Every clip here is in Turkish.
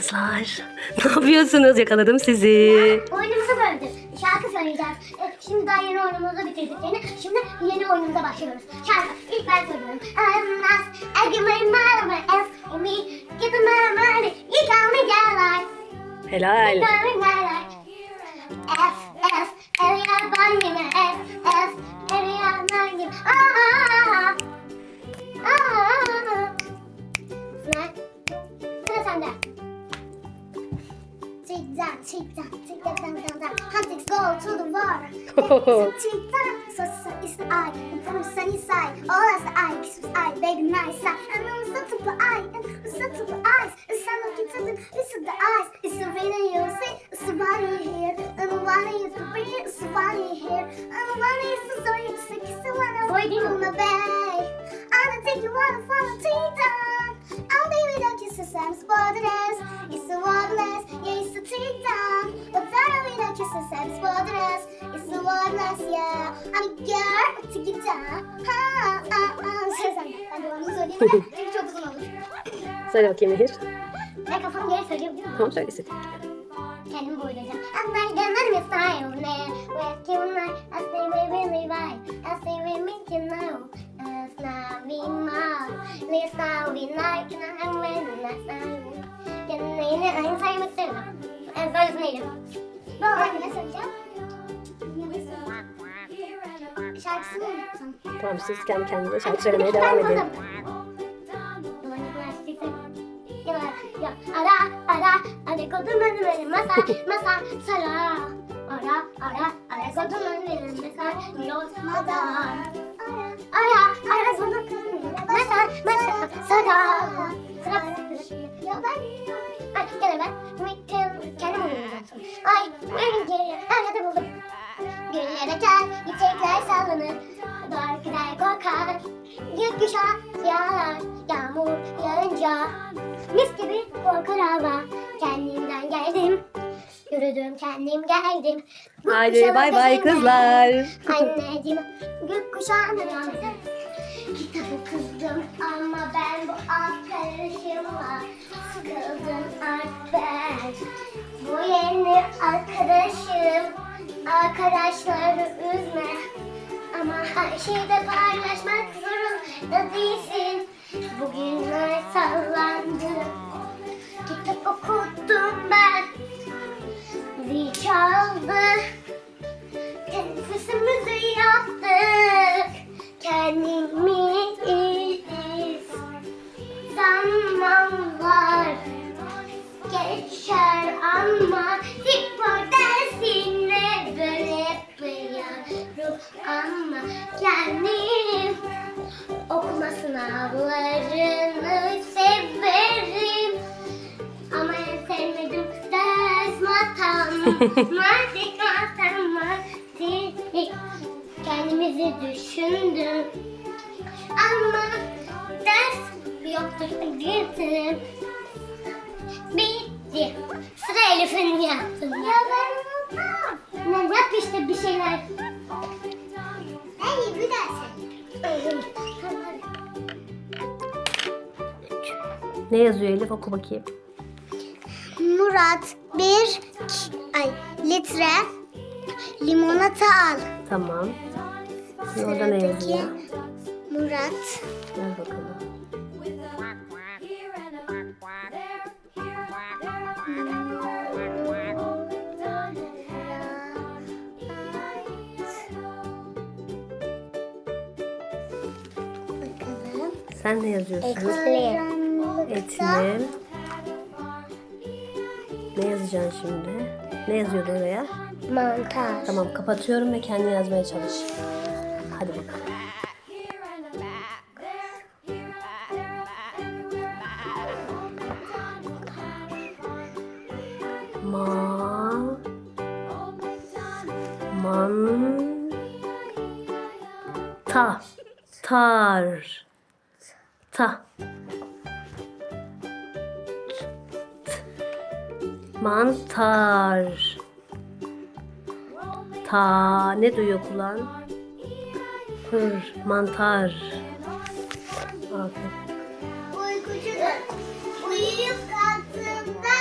Kızlar ne yapıyorsunuz? Yakaladım sizi. Oyunumuzu böldük. Şarkı söyleyeceğiz. E, Şimdi daha yeni oyunumuzu bitirdik yeni. Şimdi yeni oyunumuza başlıyoruz. Şarkı. İlk ben söylüyorum. I'm not, my ass, and me, give my money, you call me God, Helal. you call me God, F, F, Tock, so it's the eye, and from the sunny side, all that's the eye, kiss with eye, baby nice side. And then it's up to the eye, and it's up to the eyes. It's not looking to the, it's the eyes. It's the rain you see, it's the body here, and the body is the rain, it's the body here, and the body is the story, it's the kiss the one waiting on my bay. I'll take you on a follow tick tock. I'll be with you, Waterless, yeah. I'm girl, it down. Ha, ha, ha. Söyle sen. Ben de onu söyleyeyim de. Çünkü çok uzun olur. Söyle bakayım Nehir. Ben kafam geri söyleyebiliyor muyum? Tamam söyle istediğin. Kendimi boylayacağım. I'm like the man with style now. With you now, I stay with me right. I stay with me you know. It's not me mom. Let's not be like and I'm when that's not Kendine en saymak istiyorum. En sayısını neydi? Bu hangi ne söyleyeceğim? Şarkısını Tamam siz kendi kendinize şarkı söylemeye devam. Ya ara ara ara kodum önüme masa masa sara ara ara ara kodum önüme masa yolmadan ara ara kodum önüme masa masa sara sıra ya ben gökkuşağı yağar, yağmur yağınca. Mis gibi korkar hava, kendimden geldim, yürüdüm kendim geldim. Haydi bay bay kızlar. Anneciğim gökkuşağına döndüm. Kitabı kızdım ama ben bu arkadaşımla sıkıldım artık ben. Bu yeni arkadaşım arkadaşları üzme. Ama her şeyde paylaşmak zorunda değilsin. Bugünler sallandı. Kitap okudum ben. Zil çaldı. Teneffüsümüzü yaptık Kendimiz Zamanlar Geçer ama Spor kendim. Okuma sınavlarını severim. Ama en sevmedim ders Matematik. Matematik Kendimizi düşündüm. Ama ders yoktur girdim Bitti. Sıra Elif'in yaptım ya ben Yap işte bir şeyler bir Ne yazıyor Elif oku bakayım. Murat bir ay litre limonata al. Tamam. Şimdi orada ne yazıyor? Murat Sen ne yazıyorsun? Etli. Etli. Ne yazacaksın şimdi? Ne yazıyordu oraya? Mantar. Tamam kapatıyorum ve kendi yazmaya çalış. Hadi bakalım. Ma man ta tar ta mantar ta ne duyuyor kulağın hır mantar Aferin. Uyuyup kalktığımda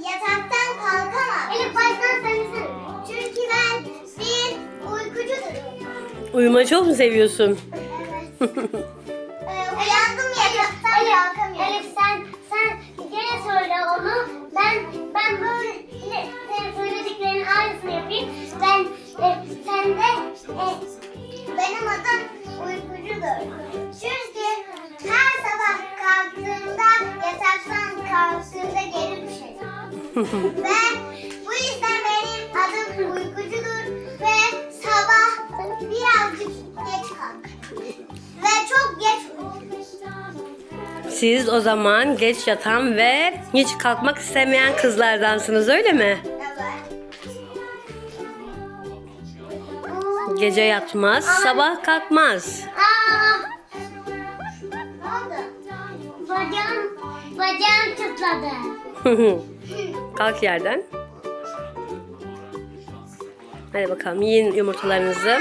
yataktan kalkamam. Elif baştan söylesin. Çünkü ben bir uykucudurum. Uyumayı çok mu seviyorsun? Evet. Ee, uyandım yataktan kalkamıyorum. Elif sen sen gene söyle onu. Ben ben böyle senin söylediklerinin aynısını yapayım. Ben e, sen de e, benim adım uykucudur. Çünkü her sabah kalktığımda yataktan kalktığımda geri düşerim. ve Siz o zaman geç yatan ve hiç kalkmak istemeyen kızlardansınız öyle mi? Evet. Gece yatmaz, sabah kalkmaz. Bacağım, bacağım tutladı. Kalk yerden. Hadi bakalım yiyin yumurtalarınızı.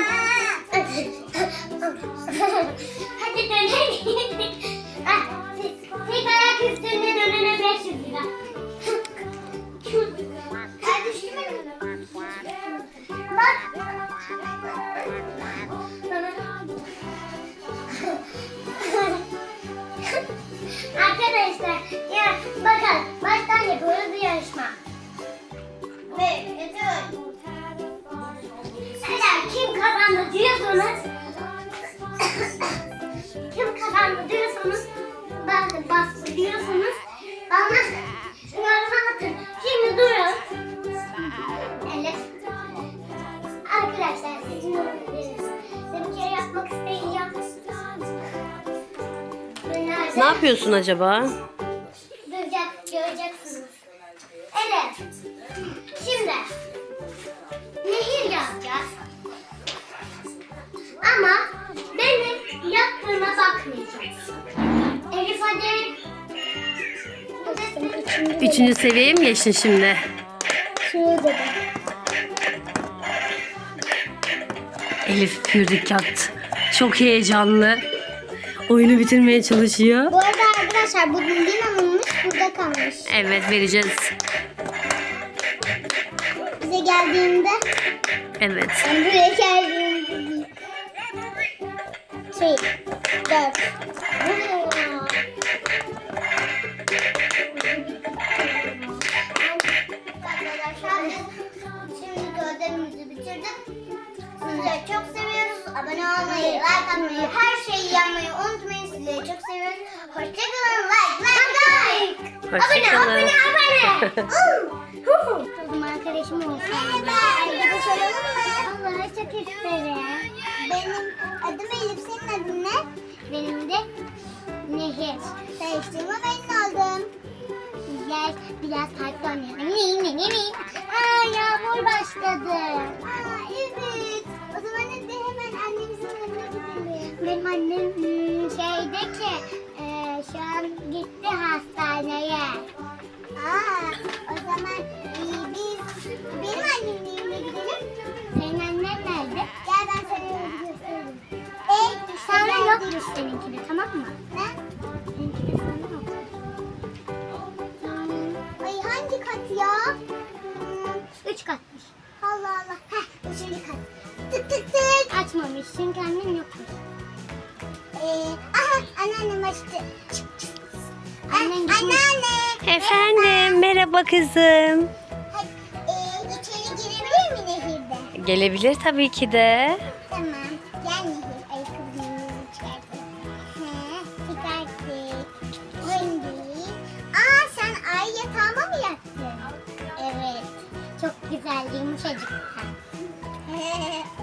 Ayak üstünde dönene 500 lira. Hadi mü? Bak. Arkadaşlar ya bakın baştan yapıyoruz bir yarışma. Ve. Eğer kim kazandı diyorsanız Ne yapıyorsun acaba? Duracak, göreceksiniz. Evet. Şimdi nehir yapacağız. Ama benim yaptığıma bakmayacağız. Elif hadi. Üçüncü seviyeye mi geçtin şimdi? Şuraya dedim. Elif pürdikat. Çok heyecanlı. Oyunu bitirmeye çalışıyor. Bu arada arkadaşlar bu alınmış burada kalmış. Evet vereceğiz. Bize geldiğinde Evet. ben buraya geldiğimde değil. Şey, dört. Arkadaşlar şimdi ödevimizi bitirdik. Sizleri çok seviyoruz. Abone olmayı, like atmayı, her şeyi Hoşçakalın. Like, like, like. Hoşçakalın. Abone, abone, abone. Kızım arkadaşım olsun. Arkadaş olalım mı? Allah çok isterim. Benim adım Elif. Senin adın ne? Benim de Nehir. Değiştirme benim oldum. Bizler biraz parkta oynayalım. Ne ne ne ne. Aa yağmur başladı. Aa evet. O zaman hadi hemen annemizin yanına gidelim. Benim annem anneannem açtı. Çık çık. Annen anneanne. Efendim merhaba kızım. Hadi, ee, içeri girebilir mi nehirde? Gelebilir tabii ki de. Tamam. Gel nehir. Ayakkabını çıkartın. He, çıkarttık. Şimdi. Aa sen ay yatağıma mı yattın? Evet. Çok güzel yumuşacık.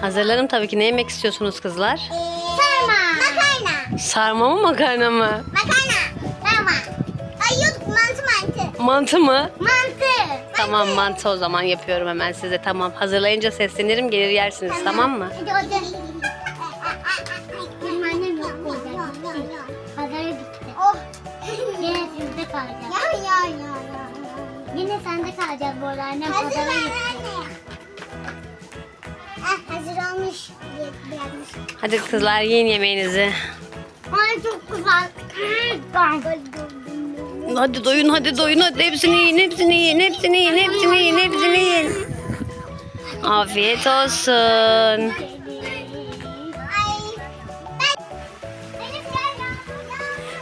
Hazırlarım tabii ki. Ne yemek istiyorsunuz kızlar? Ee, Sarma. Makarna. Sarma mı makarna mı? Makarna. Sarma. Ay yok mantı mantı. Mantı mı? Mantı. Tamam mantı o zaman yapıyorum hemen size. Tamam hazırlayınca seslenirim gelir yersiniz tamam mı? Hadi hadi. Benim annem yok burada. Pazara gitti. Oh. Yine sizde kalacak. Ya ya ya ya. Yine sende kalacak bu arada. Annem pazara gitti. Ah hazır olmuş. Beğenmiş. Hadi kızlar yiyin yemeğinizi. Ay çok güzel. Hadi doyun hadi doyun hadi hepsini yiyin hepsini yiyin hepsini yiyin hepsini yiyin hepsini yiyin. Afiyet olsun.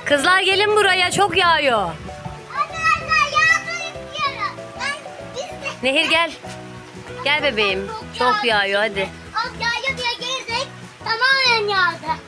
Kızlar gelin buraya çok yağıyor. Nehir gel. Gel bebeğim. Çok yağıyor hadi. Az yağıyor diye girdik. Tamamen yağdı.